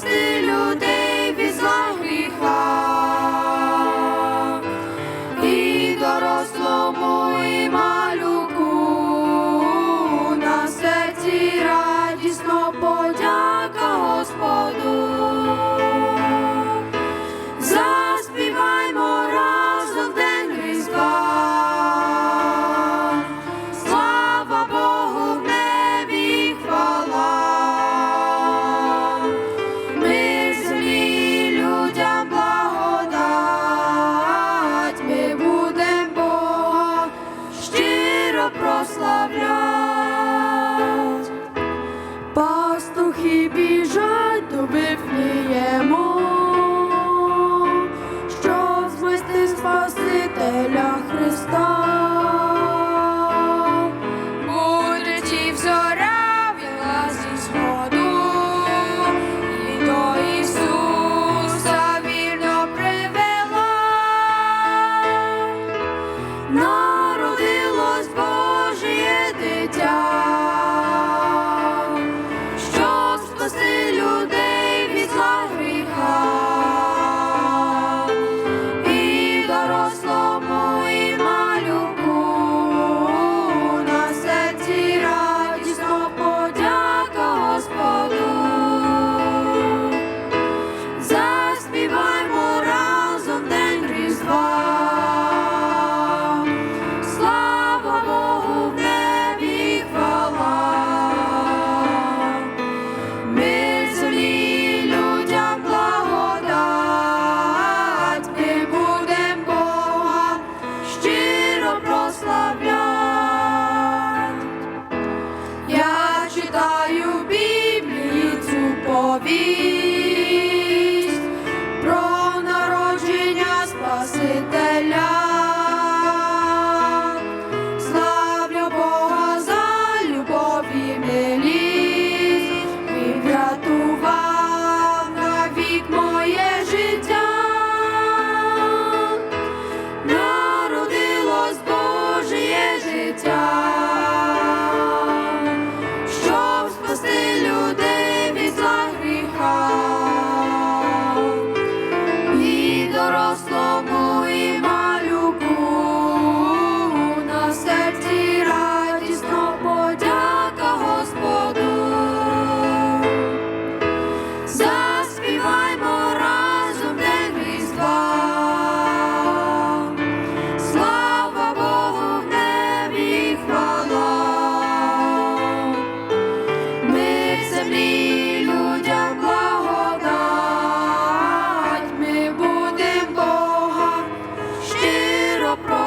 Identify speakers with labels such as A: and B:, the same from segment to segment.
A: Спасти людей від зла гріха, і дорослому і малюку на серці. прославлять, пастухи біжать до Вифлієму, щоб звести Спасителя Христа. No. be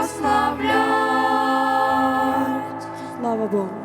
A: прославлять. Слава Богу.